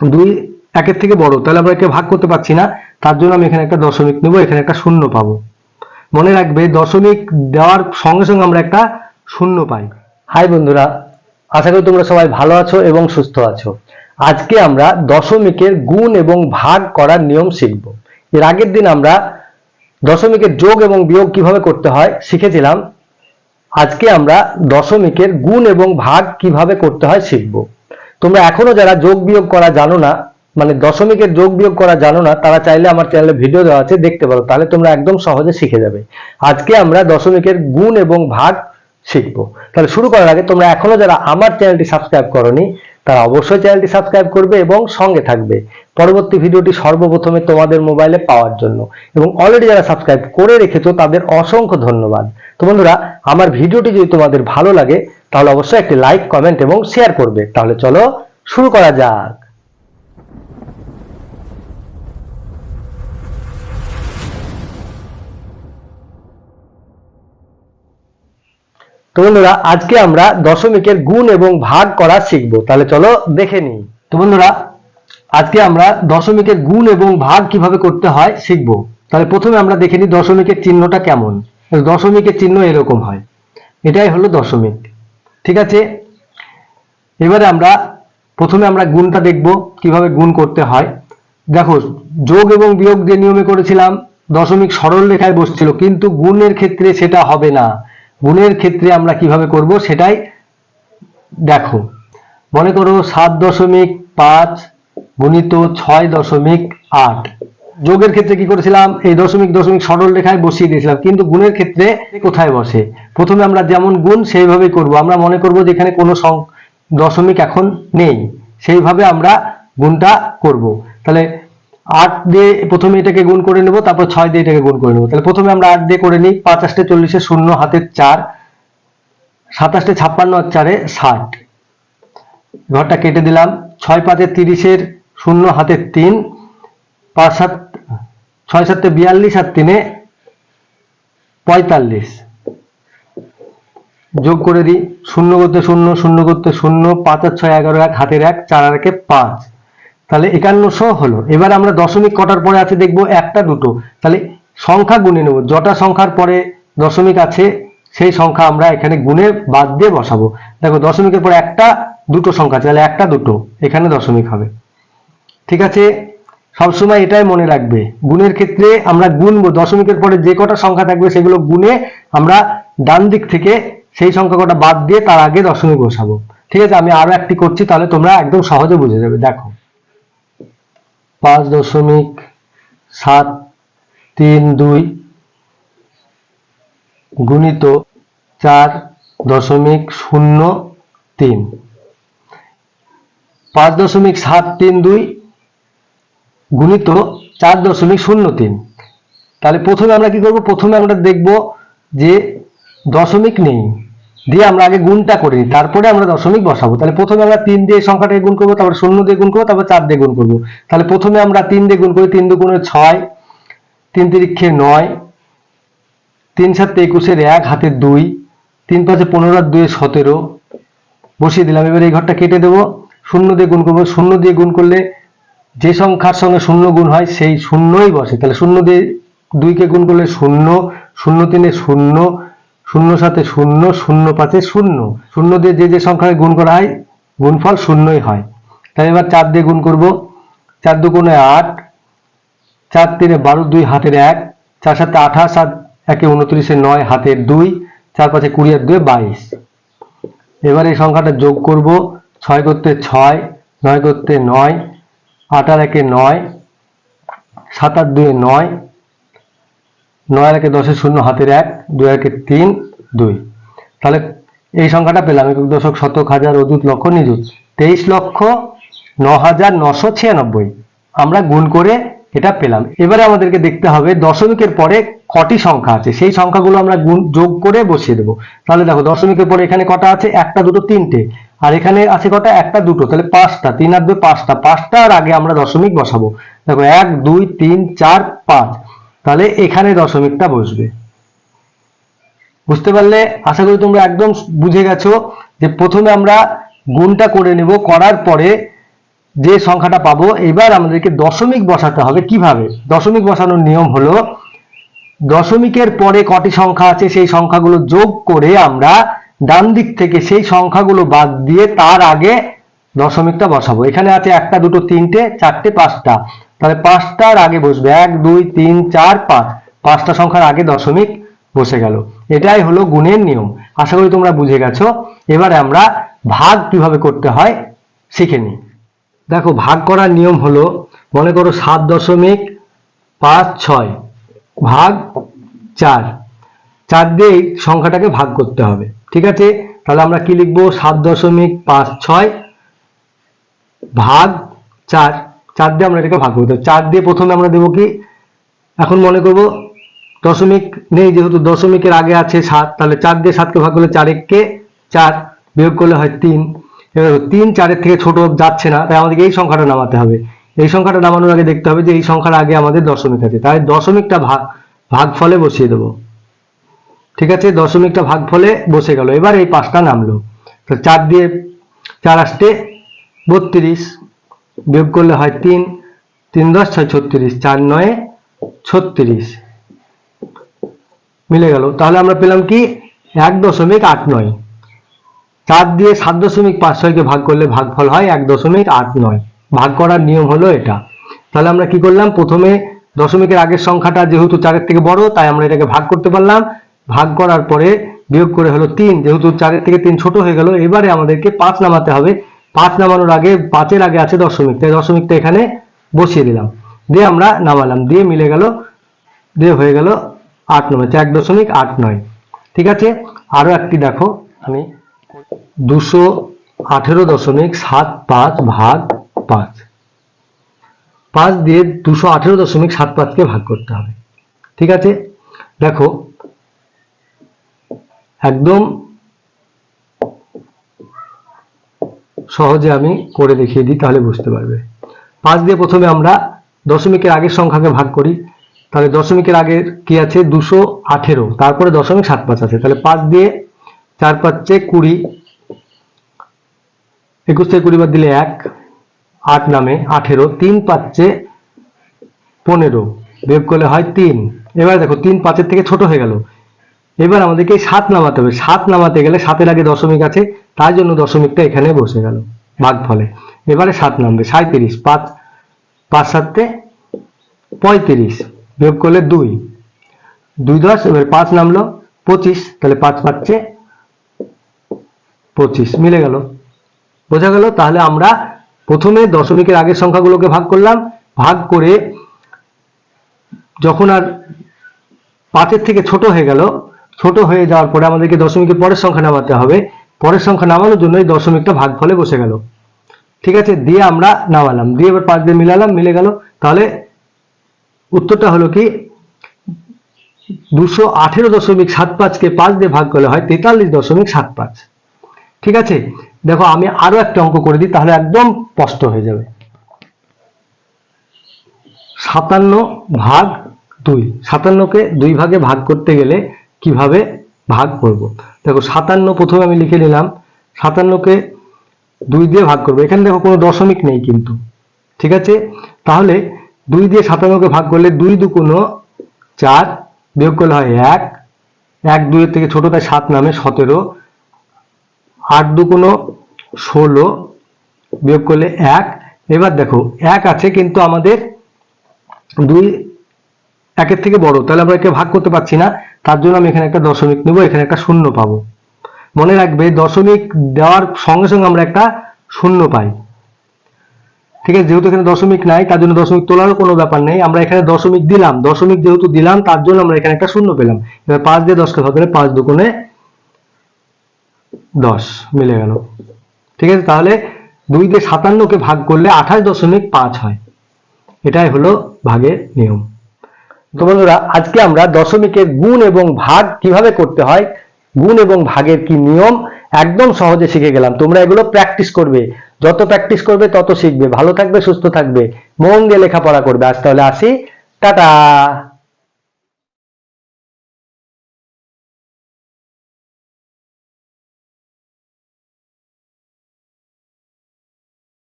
দুই একের থেকে বড়, তাহলে আমরা একে ভাগ করতে পারছি না। তার জন্য আমি এখানে একটা দশমিক নেব, এখানে একটা শূন্য পাবো। মনে রাখবে, দশমিক দেওয়ার সঙ্গে সঙ্গে আমরা একটা শূন্য পাই। হাই বন্ধুরা, আশা করি তোমরা সবাই ভালো আছো এবং সুস্থ আছো। আজকে আমরা দশমিকের গুণ এবং ভাগ করার নিয়ম শিখব। এর আগের দিন আমরা দশমিকের যোগ এবং বিয়োগ কীভাবে করতে হয় শিখেছিলাম। আজকে আমরা দশমিকের গুণ এবং ভাগ কীভাবে করতে হয় শিখব। তোমরা এখনও যারা যোগ বিয়োগ করা জানো না মানে দশমিকের যোগ বিয়োগ করা জানো না, তারা চাইলে আমার চ্যানেলে ভিডিও দেওয়া আছে, দেখতে পারো। তাহলে তোমরা একদম সহজে শিখে যাবে। আজকে আমরা দশমিকের গুণ এবং ভাগ শিখব। তাহলে শুরু করার আগে তোমরা এখনও যারা আমার চ্যানেলটি সাবস্ক্রাইব করনি, তারা অবশ্যই চ্যানেলটি সাবস্ক্রাইব করবে এবং সঙ্গে থাকবে। পরবর্তী ভিডিওটি সর্বপ্রথমে তোমাদের মোবাইলে পাওয়ার জন্য। এবং অলরেডি যারা সাবস্ক্রাইব করে রেখেছো, তাদের অসংখ্য ধন্যবাদ। তো বন্ধুরা, আমার ভিডিওটি যদি তোমাদের ভালো লাগে তাহলে অবশ্যই একটি লাইক কমেন্ট এবং শেয়ার করবে। তাহলে চলো শুরু করা যাক। তো বন্ধুরা, আজকে আমরা দশমিকের গুণ এবং ভাগ করা শিখব। তাহলে চলো দেখে নিই। তো বন্ধুরা, আজকে আমরা দশমিকের গুণ এবং ভাগ কীভাবে করতে হয় শিখব। তাহলে প্রথমে আমরা দেখে নিই দশমিকের চিহ্নটা কেমন। দশমিকের চিহ্ন এরকম হয়। এটাই হলো দশমিক। ঠিক আছে? এবারে আমরা প্রথমে আমরা গুণটা দেখব, কীভাবে গুণ করতে হয়। দেখো, যোগ এবং বিয়োগ যে নিয়মে করেছিলাম, দশমিক সরল রেখায় বসছিল, কিন্তু গুণের ক্ষেত্রে সেটা হবে না। গুণের ক্ষেত্রে আমরা কীভাবে করব সেটাই দেখো। মনে করো সাত দশমিক পাঁচ গুণিত ছয় দশমিক আট। যোগের ক্ষেত্রে কি করেছিলাম? এই দশমিক দশমিক সরল রেখায় বসিয়ে দিয়েছিলাম। কিন্তু গুণের ক্ষেত্রে কোথায় বসে? প্রথমে আমরা যেমন গুণ, সেইভাবেই করব। আমরা মনে করব যে এখানে কোনো দশমিক এখন নেই। সেইভাবে আমরা গুণটা করব। তাহলে আট দিয়ে প্রথমে এটাকে গুণ করে নেব, তারপর ছয় দিয়ে এটাকে গুণ করে নেব। তাহলে প্রথমে আমরা আট দিয়ে করে নিই। পাঁচ আষ্টে চল্লিশে শূন্য, হাতের চার। সাতাশটে ছাপ্পান্ন আর চারে ষাট। ঘরটা কেটে দিলাম। ছয় পাঁচে তিরিশের শূন্য, হাতের তিন। পাঁচ সাত ছয় সাতে বিয়াল্লিশ আর তিনে পঁয়তাল্লিশ। যোগ করে দিই, শূন্য করতে শূন্য শূন্য করতে শূন্য, পাঁচ আর ছয় এগারো এক, হাতের এক, চার আর একে পাঁচ। তাহলে একান্নশো হলো। এবার আমরা দশমিক কটার পরে আছে দেখব একটা, দুটো। তাহলে সংখ্যা গুণে নেব। যটা সংখ্যার পরে দশমিক আছে, সেই সংখ্যা আমরা এখানে গুণে বাদ দিয়ে বসাবো। দেখো দশমিকের পরে একটা, দুটো সংখ্যা আছে। তাহলে একটা, দুটো। এখানে দশমিক হবে। ঠিক আছে? সবসময় এটাই মনে রাখবে। গুণের ক্ষেত্রে আমরা গুনবো। দশমিকের পরে যে কটা সংখ্যা থাকবে সেগুলো গুনে আমরা ডান দিক থেকে সেই সংখ্যা কটা বাদ দিয়ে তার আগে দশমিক বসাবো। ঠিক আছে? আমি আরও একটি করছি, তাহলে তোমরা একদম সহজে বুঝে যাবে। দেখো। পাঁচ দশমিক সাত তিন দুই গুণিত চার দশমিক শূন্য তিন। পাঁচ দশমিক সাত তিন দুই গুণিত চার দশমিক শূন্য তিন। তাহলে প্রথমে আমরা কি করব? প্রথমে আমরা দেখব যে দশমিক নেই। দিয়ে আমরা আগে গুণটা করি। তারপরে আমরা দশমিক বসাবো। তাহলে প্রথমে আমরা তিন দিয়ে সংখ্যাটাকে গুণ করব, তারপর শূন্য দিয়ে গুণ করব, তারপর চার দিয়ে গুণ করব। তাহলে প্রথমে আমরা তিন দিয়ে গুণ করি, তিন দুগুণে ছয়, তিন তিরিক্ষে নয়, তিন সাতে একুশের এক হাতে দুই, তিন পাঁচে পনেরো আর দুয়ে সতেরো। বসিয়ে দিলাম। এবার এই ঘরটা কেটে দেবো। শূন্য দিয়ে গুণ করব। শূন্য দিয়ে গুণ করলে যে সংখ্যার সঙ্গে শূন্য গুণ হয়, সেই শূন্যই বসে। তাহলে শূন্য দিয়ে দুইকে গুণ করলে শূন্য শূন্য তিনে শূন্য শূন্য সাথে শূন্য শূন্য পাঁচে শূন্য। শূন্য দিয়ে যে যে সংখ্যাকে গুণ করা হয়, গুণফল শূন্যই হয়। তাই এবার চার দিয়ে গুণ করব। চার দুগুণে আট, চার তিনে বারো দুই, হাতের এক। চার সাথে আঠাশ সাত একে উনত্রিশে নয়, হাতের দুই। চার পাঁচে কুড়ি আর দুয়ে বাইশ। এবার এই সংখ্যাটা যোগ করব। ছয় করতে ছয়, নয় করতে নয় আট আর একে নয়, সাত আর দুয়ে নয় নয় একে দশে শূন্য, হাতের এক, দুই একে তিন, দুই। তাহলে এই সংখ্যাটা পেলাম, একক দশক শতক হাজার অযুত লক্ষ নিযুত। তেইশ লক্ষ ন হাজার নশো ছিয়ানব্বই। আমরা গুণ করে এটা পেলাম। এবারে আমাদেরকে দেখতে হবে দশমিকের পরে কটি সংখ্যা আছে। সেই সংখ্যাগুলো আমরা গুণ, যোগ করে বসিয়ে দেবো। তাহলে দেখো, দশমিকের পরে এখানে কটা আছে? একটা, দুটো, তিনটে। আর এখানে আছে কটা? একটা, দুটো। তাহলে পাঁচটা, তিন আর দুই, পাঁচটা। পাঁচটার আগে আমরা দশমিক বসাবো। দেখো, এক, দুই, তিন, চার, পাঁচ। তাহলে এখানে দশমিকটা বসবে। বুঝতে পারলে? আশা করি তোমরা একদম বুঝে গেছো যে প্রথমে আমরা গুণটা করে নেব। করার পরে যে সংখ্যাটা পাবো, এবার আমাদেরকে দশমিক বসাতে হবে কীভাবে? দশমিক বসানোর নিয়ম হলো, দশমিকের পরে কটি সংখ্যা আছে, সেই সংখ্যাগুলো যোগ করে আমরা ডান দিক থেকে সেই সংখ্যাগুলো বাদ দিয়ে তার আগে দশমিকটা বসাবো। এখানে আছে একটা, দুটো, তিনটে, চারটে, পাঁচটা। তাহলে পাঁচটার আগে বসবে। এক, দুই, তিন, চার, পাঁচ। পাঁচটা সংখ্যার আগে দশমিক বসে গেল। এটাই হলো গুণের নিয়ম। আশা করি তোমরা বুঝে গেছো। এবারে আমরা ভাগ কীভাবে করতে হয় শিখে নিই। দেখো, ভাগ করার নিয়ম হলো, মনে করো সাত দশমিক পাঁচ ছয়, ভাগ চার। চার দিয়ে সংখ্যাটাকে ভাগ করতে হবে। ঠিক আছে? তাহলে আমরা কি লিখব? সাত দশমিক পাঁচ ছয় ভাগ চার। চার দিয়ে আমরা এটাকে ভাগ করতে। চার দিয়ে প্রথমে আমরা দেবো কি? এখন মনে করব দশমিক নেই, যেহেতু দশমিকের আগে আছে সাত, তাহলে চার দিয়ে সাতকে ভাগ করলে চার এককে চার বিয়োগ করলে হয় তিন। এবার তিন চারের থেকে ছোট যাচ্ছে না, তাই আমাদেরকে এই সংখ্যাটা নামাতে হবে। এই সংখ্যাটা নামানোর আগে দেখতে হবে যে এই সংখ্যার আগে আমাদের দশমিক আছে। তাই দশমিকটা ভাগ ভাগ ফলে বসিয়ে দেবো। ঠিক আছে, দশমিকটা ভাগ ফলে বসে গেল। এবার এই পাঁচটা নামলো। তো চার দিয়ে চার আসতে বত্রিশ, বিয়োগ করলে হয় তিন তিন দশ ছয় ছত্রিশ, চার নয় ছত্রিশ। মিলে গেল। তাহলে আমরা পেলাম কি? এক দশমিক আট নয়। চার দিয়ে সাত দশমিক পাঁচ ছয়কে ভাগ করলে ভাগফল হয় এক দশমিক আট নয়। ভাগ করার নিয়ম হলো এটা। তাহলে আমরা কি করলাম? প্রথমে দশমিকের আগের সংখ্যাটা যেহেতু চারের থেকে বড়, তাই আমরা এটাকে ভাগ করতে পারলাম। ভাগ করার পরে বিয়োগ করে হলো তিন, যেহেতু চারের থেকে তিন ছোট হয়ে গেল, এবারে আমাদেরকে পাঁচ নামাতে হবে। পাঁচ নামানোর আগে পাঁচের আগে আছে দশমিক, তাই দশমিকটা এখানে বসিয়ে দিলাম। দিয়ে আমরা নামালাম, দিয়ে মিলে গেল, দিয়ে হয়ে গেল আট নয় এক দশমিক আট নয়। ঠিক আছে? আরও একটি দেখো, আমি দুশো আঠেরো দশমিক সাত পাঁচ ভাগ পাঁচ। পাঁচ দিয়ে দুশো আঠেরো দশমিক সাত পাঁচকে ভাগ করতে হবে। ঠিক আছে? দেখো একদম সহজে আমি করে দেখিয়ে দিই, তাহলে বুঝতে পারবে। পাঁচ দিয়ে প্রথমে আমরা দশমিকের আগের সংখ্যাকে ভাগ করি। তাহলে দশমিকের আগের কি আছে? দুশো আঠেরো। তারপরে দশমিক সাত পাঁচ আছে। তাহলে পাঁচ দিয়ে চার পাঁচে কুড়ি। একুশ থেকে কুড়ি বাদ দিলে এক, আট নামে আঠেরো। তিন পাঁচে পনেরো। বিয়োগ করলে হয় তিন। এবার দেখো, তিন পাঁচের থেকে ছোট হয়ে গেল। এবার আমাদেরকে সাত নামাতে হবে। সাত নামাতে গেলে সাতের আগে দশমিক আছে, তার জন্য দশমিকটা এখানে বসে গেল ভাগ ফলে এবারে সাত নামবে সাঁত্রিশ পাঁচ পাঁচ সাতে পঁয়ত্রিশ, বিয়োগ করলে দুই। দুই দশ, এবার পাঁচ নামলো, পঁচিশ, তাহলে পাঁচ পাচ্ছে পঁচিশ, মিলে গেল। বোঝা গেল? তাহলে আমরা প্রথমে দশমিকের আগের সংখ্যাগুলোকে ভাগ করলাম। ভাগ করে যখন আর পাঁচের থেকে ছোট হয়ে গেল ছোট হয়ে যাওয়ার পরে আমাদেরকে দশমিকের পরের সংখ্যা নামাতে হবে। পরের সংখ্যা নামানোর জন্য এই দশমিকটা ভাগ ফলে বসে গেল। ঠিক আছে? দিয়ে আমরা নামালাম। দিয়ে এবার পাঁচ দিয়ে মিলালাম, মিলে গেল। তাহলে উত্তরটা হলো কি? দুশো আঠেরো দশমিক সাত পাঁচকে পাঁচ দিয়ে ভাগ করলে হয় তেতাল্লিশ দশমিক সাত পাঁচ। ঠিক আছে? দেখো, আমি আরও একটা অঙ্ক করে দিই, তাহলে একদম স্পষ্ট হয়ে যাবে। সাতান্ন ভাগ দুই। সাতান্নকে দুই ভাগে ভাগ করতে গেলে কীভাবে ভাগ করব? দেখো, সাতান্ন প্রথমে আমি লিখে নিলাম, সাতান্নকে দুই দিয়ে ভাগ করব। এখানে দেখো কোনো দশমিক নেই কিন্তু, ঠিক আছে? তাহলে দুই দিয়ে সাতান্নকে ভাগ করলে দুই দু কোনো চার বিয়োগ করলে হয় এক। এক দুইয়ের থেকে ছোট, তাই সাত নামে সতেরো। আট দু কোনো ষোলো বিয়োগ করলে এক। এবার দেখো, এক আছে কিন্তু আমাদের দুই একের থেকে বড়। তাহলে আমরা একে ভাগ করতে পারছি না। তার জন্য আমি এখানে একটা দশমিক নেব, এখানে একটা শূন্য পাবো। মনে রাখবে, দশমিক দেওয়ার সঙ্গে সঙ্গে আমরা একটা শূন্য পাই। ঠিক আছে, যেহেতু এখানে দশমিক নাই, তার জন্য দশমিক তোলারও কোনো ব্যাপার নেই। আমরা এখানে দশমিক দিলাম। দশমিক যেহেতু দিলাম, তার জন্য আমরা এখানে একটা শূন্য পেলাম। এবার পাঁচ দিয়ে দশকে ভাগ করে পাঁচ দুগুণে দশ মিলে গেল। ঠিক আছে, তাহলে দুই দিয়ে সাতান্নকে ভাগ করলে আঠাশ দশমিক পাঁচ হয়। এটাই হলো ভাগের নিয়ম। তো বন্ধুরা, আজকে আমরা দশমিকের গুণ এবং ভাগ কীভাবে করতে হয়, গুণ এবং ভাগের কি নিয়ম, একদম সহজে শিখে গেলাম। তোমরা এগুলো প্র্যাকটিস করবে। যত প্র্যাকটিস করবে, তত শিখবে। ভালো থাকবে, সুস্থ থাকবে। মন দিয়ে লেখাপড়া করবে। আজ তাহলে আসি। টাটা!